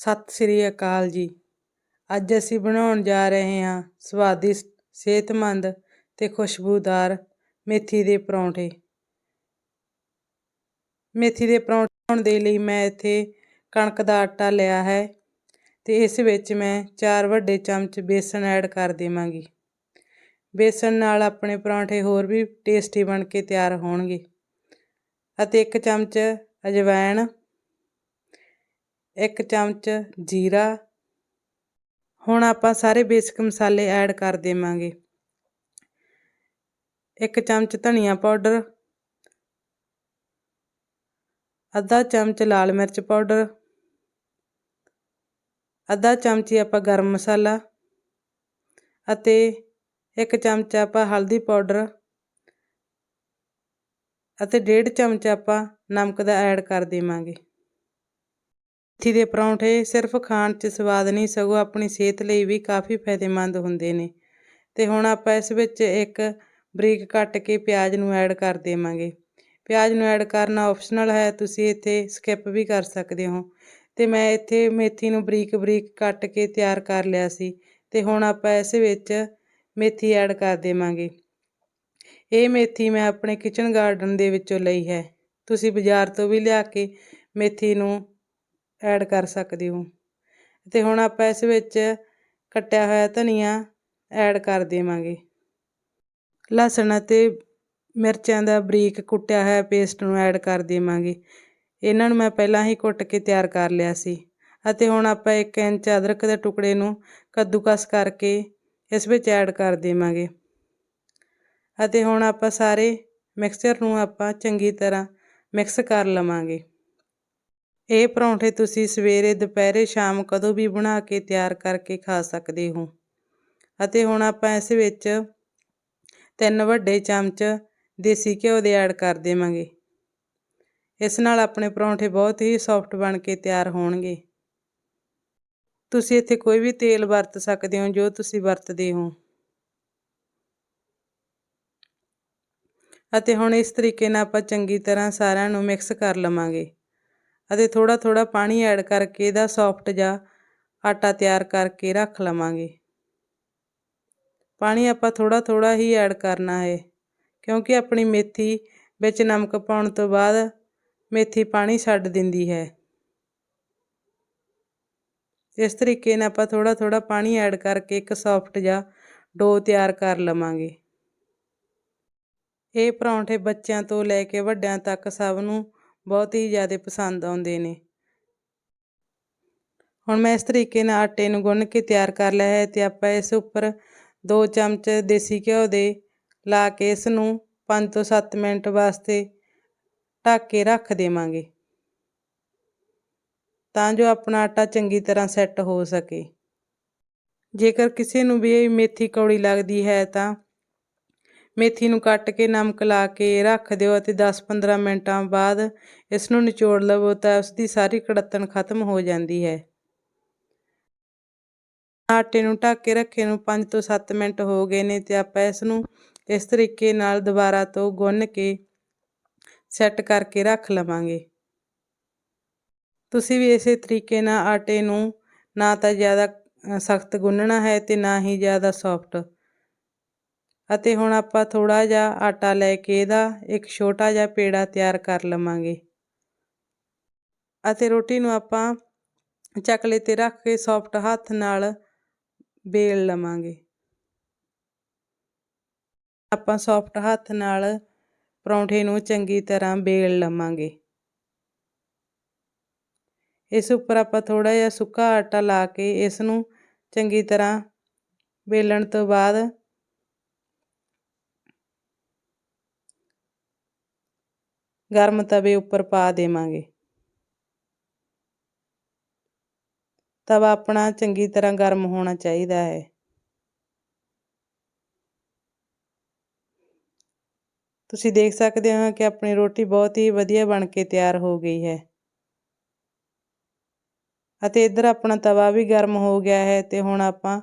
ਸਤਿ ਸ੍ਰੀ ਅਕਾਲ ਜੀ। ਅੱਜ ਅਸੀਂ ਬਣਾਉਣ ਜਾ ਰਹੇ ਹਾਂ ਸਵਾਦਿਸ਼ਟ, ਸਿਹਤਮੰਦ ਤੇ ਖੁਸ਼ਬੂਦਾਰ ਮੇਥੀ ਦੇ ਪਰੌਂਠੇ। ਮੇਥੀ ਦੇ ਪਰੌਂਠੇ ਬਣਾਉਣ ਦੇ ਲਈ ਮੈਂ ਇੱਥੇ ਕਣਕ ਦਾ ਆਟਾ ਲਿਆ ਹੈ ਤੇ ਇਸ ਵਿੱਚ ਮੈਂ 4 ਵੱਡੇ ਚਮਚ ਬੇਸਣ ਐਡ ਕਰ ਦੇਵਾਂਗੀ। ਬੇਸਣ ਨਾਲ ਆਪਣੇ ਪਰੌਂਠੇ ਹੋਰ ਵੀ ਟੇਸਟੀ ਬਣ ਕੇ ਤਿਆਰ ਹੋਣਗੇ। ਅਤੇ 1 ਚਮਚ ਅਜਵਾਇਣ ਇੱਕ ਚਮਚ ਜੀਰਾ। ਹੁਣ ਆਪਾਂ ਸਾਰੇ ਬੇਸਿਕ ਮਸਾਲੇ ਐਡ ਕਰ ਦੇਵਾਂਗੇ। ਇੱਕ ਚਮਚ ਧਨੀਆ ਪਾਊਡਰ। ਅੱਧਾ ਚਮਚ ਲਾਲ ਮਿਰਚ ਪਾਊਡਰ। ਅੱਧਾ ਚਮਚੀ ਆਪਾਂ ਗਰਮ ਮਸਾਲਾ। ਅਤੇ ਇੱਕ ਚਮਚ ਆਪਾਂ ਹਲਦੀ ਪਾਊਡਰ। ਅਤੇ ਡੇਢ ਚਮਚ ਆਪਾਂ ਨਮਕ ਦਾ ਐਡ ਕਰ ਦੇਵਾਂਗੇ। ਮੇਥੀ ਦੇ ਪਰੌਂਠੇ ਸਿਰਫ ਖਾਣ 'ਚ ਸਵਾਦ ਨਹੀਂ, ਸਗੋਂ ਆਪਣੀ ਸਿਹਤ ਲਈ ਵੀ ਕਾਫੀ ਫਾਇਦੇਮੰਦ ਹੁੰਦੇ ਨੇ। ਤੇ ਹੁਣ ਆਪਾਂ ਇਸ ਵਿੱਚ ਇੱਕ ਬਰੀਕ ਕੱਟ ਕੇ ਪਿਆਜ਼ ਨੂੰ ਐਡ ਕਰ ਦੇਵਾਂਗੇ। ਪਿਆਜ਼ ਨੂੰ ਐਡ ਕਰਨਾ ਆਪਸ਼ਨਲ ਹੈ, ਤੁਸੀਂ ਇੱਥੇ ਸਕਿਪ ਵੀ ਕਰ ਸਕਦੇ ਹੋ। ਤੇ ਮੈਂ ਇੱਥੇ ਮੇਥੀ ਨੂੰ ਬਰੀਕ ਬਰੀਕ ਕੱਟ ਕੇ ਤਿਆਰ ਕਰ ਲਿਆ ਸੀ। ਤੇ ਹੁਣ ਆਪਾਂ ਇਸ ਵਿੱਚ ਮੇਥੀ ਐਡ ਕਰ ਦੇਵਾਂਗੇ। ਇਹ ਮੇਥੀ ਮੈਂ ਆਪਣੇ ਕਿਚਨ ਗਾਰਡਨ ਦੇ ਵਿੱਚੋਂ ਲਈ ਹੈ। ਤੁਸੀਂ ਬਾਜ਼ਾਰ ਤੋਂ ਵੀ ਲਿਆ ਕੇ ਮੇਥੀ ਨੂੰ ਐਡ ਕਰ ਸਕਦੇ ਹੋ। ਅਤੇ ਹੁਣ ਆਪਾਂ ਇਸ ਵਿੱਚ ਕੱਟਿਆ ਹੋਇਆ ਧਨੀਆ ਐਡ ਕਰ ਦੇਵਾਂਗੇ। ਲਸਣ ਅਤੇ ਮਿਰਚਾਂ ਦਾ ਬਰੀਕ ਕੁੱਟਿਆ ਹੋਇਆ ਪੇਸਟ ਨੂੰ ਐਡ ਕਰ ਦੇਵਾਂਗੇ। ਇਹਨਾਂ ਨੂੰ ਮੈਂ ਪਹਿਲਾਂ ਹੀ ਕੁੱਟ ਕੇ ਤਿਆਰ ਕਰ ਲਿਆ ਸੀ ਅਤੇ ਹੁਣ ਆਪਾਂ 1 ਇੰਚ ਅਦਰਕ ਦੇ ਟੁਕੜੇ ਨੂੰ ਕੱਦੂਕਸ ਕਰਕੇ ਇਸ ਵਿੱਚ ਐਡ ਕਰ ਦੇਵਾਂਗੇ। ਅਤੇ ਹੁਣ ਆਪਾਂ ਸਾਰੇ ਮਿਕਸਚਰ ਨੂੰ ਆਪਾਂ ਚੰਗੀ ਤਰ੍ਹਾਂ ਮਿਕਸ ਕਰ ਲਵਾਂਗੇ। ਇਹ ਪਰੌਂਠੇ ਤੁਸੀਂ ਸਵੇਰੇ, ਦੁਪਹਿਰੇ, ਸ਼ਾਮ ਕਦੋਂ ਵੀ ਬਣਾ ਕੇ ਤਿਆਰ ਕਰਕੇ ਖਾ ਸਕਦੇ ਹੋ। ਅਤੇ ਹੁਣ ਆਪਾਂ ਇਸ ਵਿੱਚ ਤਿੰਨ ਵੱਡੇ ਚਮਚ ਦੇਸੀ ਘਿਓ ਦੇ ਐਡ ਕਰ ਦੇਵਾਂਗੇ। ਇਸ ਨਾਲ ਆਪਣੇ ਪਰੌਂਠੇ ਬਹੁਤ ਹੀ ਸੌਫਟ ਬਣ ਕੇ ਤਿਆਰ ਹੋਣਗੇ। ਤੁਸੀਂ ਇੱਥੇ ਕੋਈ ਵੀ ਤੇਲ ਵਰਤ ਸਕਦੇ ਹੋ, ਜੋ ਤੁਸੀਂ ਵਰਤਦੇ ਹੋ। ਅਤੇ ਹੁਣ ਇਸ ਤਰੀਕੇ ਨਾਲ ਆਪਾਂ ਚੰਗੀ ਤਰ੍ਹਾਂ ਸਾਰਿਆਂ ਨੂੰ ਮਿਕਸ ਕਰ ਲਵਾਂਗੇ। ਅਤੇ ਥੋੜਾ ਥੋੜਾ ਪਾਣੀ ਐਡ ਕਰਕੇ ਇਹਦਾ ਸੌਫਟ ਜਿਹਾ ਆਟਾ ਤਿਆਰ ਕਰਕੇ ਰੱਖ ਲਵਾਂਗੇ। ਪਾਣੀ ਆਪਾਂ ਥੋੜਾ ਥੋੜਾ ਹੀ ਐਡ ਕਰਨਾ ਹੈ, ਕਿਉਂਕਿ ਆਪਣੀ ਮੇਥੀ ਵਿੱਚ ਨਮਕ ਪਾਉਣ ਤੋਂ ਬਾਅਦ ਮੇਥੀ ਪਾਣੀ ਛੱਡ ਦਿੰਦੀ ਹੈ। ਇਸ ਤਰੀਕੇ ਨਾਲ ਆਪਾਂ ਥੋੜਾ ਥੋੜਾ ਪਾਣੀ ਐਡ ਕਰਕੇ ਇੱਕ ਸੌਫਟ ਜਿਹਾ ਡੋ ਤਿਆਰ ਕਰ ਲਵਾਂਗੇ। ਇਹ ਪਰੌਂਠੇ ਬੱਚਿਆਂ ਤੋਂ ਲੈ ਕੇ ਵੱਡਿਆਂ ਤੱਕ ਸਭ ਨੂੰ ਬਹੁਤ ਹੀ ਜ਼ਿਆਦਾ ਪਸੰਦ ਆਉਂਦੇ ਨੇ। ਹੁਣ ਮੈਂ ਇਸ ਤਰੀਕੇ ਨਾਲ ਆਟੇ ਨੂੰ ਗੁੰਨ ਕੇ ਤਿਆਰ ਕਰ ਲਿਆ ਹੈ ਤੇ ਆਪਾਂ ਇਸ ਉੱਪਰ 2 ਚਮਚ ਦੇਸੀ ਘਿਓ ਦੇ ਲਾ ਕੇ ਇਸ ਨੂੰ 5 ਤੋਂ 7 ਮਿੰਟ ਵਾਸਤੇ ਢੱਕ ਕੇ ਰੱਖ ਦੇਵਾਂਗੇ। ਤਾਂ ਜੋ ਆਪਣਾ ਆਟਾ ਚੰਗੀ ਤਰ੍ਹਾਂ ਸੈੱਟ ਹੋ ਸਕੇ। ਜੇਕਰ ਕਿਸੇ ਨੂੰ ਵੀ ਮੇਥੀ ਕੌੜੀ ਲੱਗਦੀ ਹੈ ਤਾਂ ਮੇਥੀ ਨੂੰ ਕੱਟ ਕੇ ਨਮਕ ਲਾ ਕੇ ਰੱਖ ਦਿਓ ਅਤੇ 10-15 ਮਿੰਟਾਂ ਬਾਅਦ ਇਸ ਨੂੰ ਨਿਚੋੜ ਲਵੋ ਤਾਂ ਉਸ ਦੀ ਸਾਰੀ ਕੜੱਤਣ ਖਤਮ ਹੋ ਜਾਂਦੀ ਹੈ। ਆਟੇ ਨੂੰ ਢੱਕ ਕੇ ਰੱਖੇ ਨੂੰ 5 ਤੋਂ 7 ਮਿੰਟ ਹੋ ਗਏ ਨੇ ਤੇ ਆਪਾਂ ਇਸ ਨੂੰ ਇਸ ਤਰੀਕੇ ਨਾਲ ਦੁਬਾਰਾ ਤੋਂ ਗੁੰਨ ਕੇ ਸੈੱਟ ਕਰਕੇ ਰੱਖ ਲਵਾਂਗੇ। ਤੁਸੀਂ ਵੀ ਇਸੇ ਤਰੀਕੇ ਨਾਲ ਆਟੇ ਨੂੰ ਨਾ ਤਾਂ ਜ਼ਿਆਦਾ ਸਖਤ ਗੁੰਨਣਾ ਹੈ ਤੇ ਨਾ ਹੀ ਜ਼ਿਆਦਾ ਸੌਫਟ। ਅਤੇ ਹੁਣ ਆਪਾਂ ਥੋੜਾ ਜਿਹਾ ਆਟਾ ਲੈ ਕੇ ਇਹਦਾ ਇੱਕ ਛੋਟਾ ਜਿਹਾ ਪੇੜਾ ਤਿਆਰ ਕਰ ਲਵਾਂਗੇ। ਅਤੇ ਰੋਟੀ ਨੂੰ ਆਪਾਂ ਚਕਲੇ ਤੇ ਰੱਖ ਕੇ ਸੌਫਟ ਹੱਥ ਨਾਲ ਬੇਲ ਲਵਾਂਗੇ। ਆਪਾਂ ਸੌਫਟ ਹੱਥ ਨਾਲ ਪਰੌਂਠੇ ਨੂੰ ਚੰਗੀ ਤਰ੍ਹਾਂ ਬੇਲ ਲਵਾਂਗੇ। ਇਸ ਉੱਪਰ ਆਪਾਂ ਥੋੜਾ ਜਿਹਾ ਸੁੱਕਾ ਆਟਾ ਲਾ ਕੇ ਇਸ ਨੂੰ ਚੰਗੀ ਤਰ੍ਹਾਂ ਬੇਲਣ ਤੋਂ ਬਾਅਦ ਗਰਮ ਤਵੇ ਉੱਪਰ ਪਾ ਦੇਵਾਂਗੇ। ਤਵਾ ਆਪਣਾ ਚੰਗੀ ਤਰ੍ਹਾਂ ਗਰਮ ਹੋਣਾ ਚਾਹੀਦਾ ਹੈ। ਤੁਸੀਂ ਦੇਖ ਸਕਦੇ ਹੋ ਕਿ ਆਪਣੀ ਰੋਟੀ ਬਹੁਤ ਹੀ ਵਧੀਆ ਬਣ ਕੇ ਤਿਆਰ ਹੋ ਗਈ ਹੈ। ਅਤੇ ਇੱਧਰ ਆਪਣਾ ਤਵਾ ਵੀ ਗਰਮ ਹੋ ਗਿਆ ਹੈ ਤੇ ਹੁਣ ਆਪਾਂ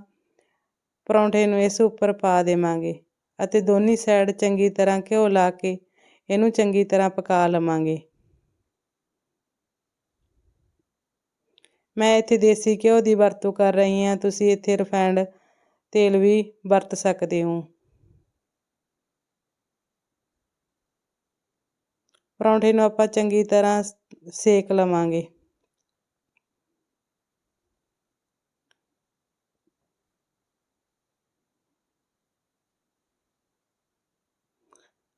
ਪਰੌਂਠੇ ਨੂੰ ਇਸ ਉੱਪਰ ਪਾ ਦੇਵਾਂਗੇ ਅਤੇ ਦੋਨੀ ਸਾਈਡ ਚੰਗੀ ਤਰ੍ਹਾਂ ਘਿਓ ਲਾ ਕੇ ਇਹਨੂੰ ਚੰਗੀ ਤਰ੍ਹਾਂ ਪਕਾ ਲਵਾਂਗੇ। ਮੈਂ ਇੱਥੇ ਦੇਸੀ ਘਿਓ ਦੀ ਵਰਤੋਂ ਕਰ ਰਹੀ ਹਾਂ। ਤੁਸੀਂ ਇੱਥੇ ਰਿਫਾਈਂਡ ਤੇਲ ਵੀ ਵਰਤ ਸਕਦੇ ਹੋ। ਪਰੌਂਠੇ ਨੂੰ ਆਪਾਂ ਚੰਗੀ ਤਰ੍ਹਾਂ ਸੇਕ ਲਵਾਂਗੇ।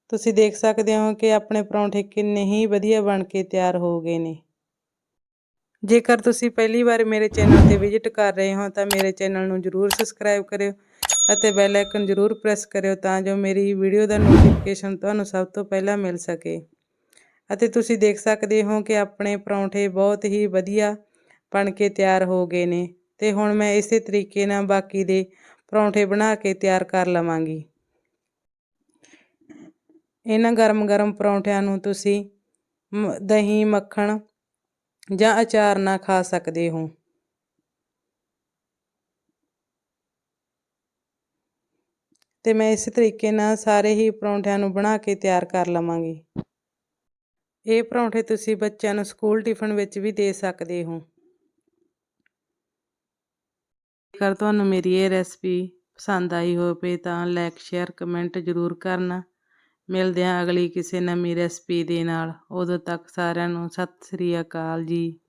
ਤੁਸੀਂ ਦੇਖ ਸਕਦੇ ਹੋ ਕਿ ਆਪਣੇ ਪਰੌਂਠੇ ਕਿੰਨੇ ਹੀ ਵਧੀਆ ਬਣ ਕੇ ਤਿਆਰ ਹੋ ਗਏ ਨੇ। ਜੇਕਰ ਤੁਸੀਂ ਪਹਿਲੀ ਵਾਰ ਮੇਰੇ ਚੈਨਲ ਤੇ ਵਿਜ਼ਿਟ ਕਰ ਰਹੇ ਹੋ, ਤਾਂ ਮੇਰੇ ਚੈਨਲ ਨੂੰ ਜਰੂਰ ਸਬਸਕ੍ਰਾਈਬ ਕਰਿਓ ਅਤੇ ਬੈਲ ਆਈਕਨ ਜਰੂਰ ਪ੍ਰੈਸ ਕਰਿਓ ਤਾਂ ਜੋ ਮੇਰੀ ਵੀਡੀਓ ਦਾ ਨੋਟੀਫਿਕੇਸ਼ਨ ਤੁਹਾਨੂੰ ਸਭ ਤੋਂ ਪਹਿਲਾਂ ਮਿਲ ਸਕੇ। ਅਤੇ ਤੁਸੀਂ ਦੇਖ ਸਕਦੇ ਹੋ ਕਿ ਆਪਣੇ ਪਰੌਂਠੇ ਬਹੁਤ ਹੀ ਵਧੀਆ ਬਣ ਕੇ ਤਿਆਰ ਹੋ ਗਏ ਨੇ। ਤੇ ਹੁਣ ਮੈਂ ਇਸੇ ਤਰੀਕੇ ਨਾਲ ਬਾਕੀ ਦੇ ਪਰੌਂਠੇ ਬਣਾ ਕੇ ਤਿਆਰ ਕਰ ਲਵਾਂਗੀ। ਇਹਨਾਂ ਗਰਮ-ਗਰਮ ਪਰੌਂਠਿਆਂ ਨੂੰ ਤੁਸੀਂ ਦਹੀਂ, ਮੱਖਣ ਜਾਂ ਅਚਾਰ ਨਾਲ ਖਾ ਸਕਦੇ ਹੋ। ਤੇ ਮੈਂ ਇਸ ਤਰੀਕੇ ਨਾਲ ਸਾਰੇ ਹੀ ਪਰੌਂਠਿਆਂ ਨੂੰ ਬਣਾ ਕੇ ਤਿਆਰ ਕਰ ਲਵਾਂਗੀ। ਇਹ ਪਰੌਂਠੇ ਤੁਸੀਂ ਬੱਚਿਆਂ ਨੂੰ ਸਕੂਲ ਟਿਫਨ ਵਿੱਚ ਵੀ ਦੇ ਸਕਦੇ ਹੋ। ਜੇਕਰ ਤੁਹਾਨੂੰ ਮੇਰੀ ਇਹ ਰੈਸਪੀ ਪਸੰਦ ਆਈ ਹੋਵੇ ਤਾਂ ਲਾਈਕ, ਸ਼ੇਅਰ, ਕਮੈਂਟ ਜ਼ਰੂਰ ਕਰਨਾ। ਮਿਲਦੇ ਹਾਂ ਅਗਲੀ ਕਿਸੇ ਨਵੀਂ ਰੈਸਪੀ ਦੇ ਨਾਲ। ਉਦੋਂ ਤੱਕ ਸਾਰਿਆਂ ਨੂੰ ਸਤਿ ਸ੍ਰੀ ਅਕਾਲ ਜੀ।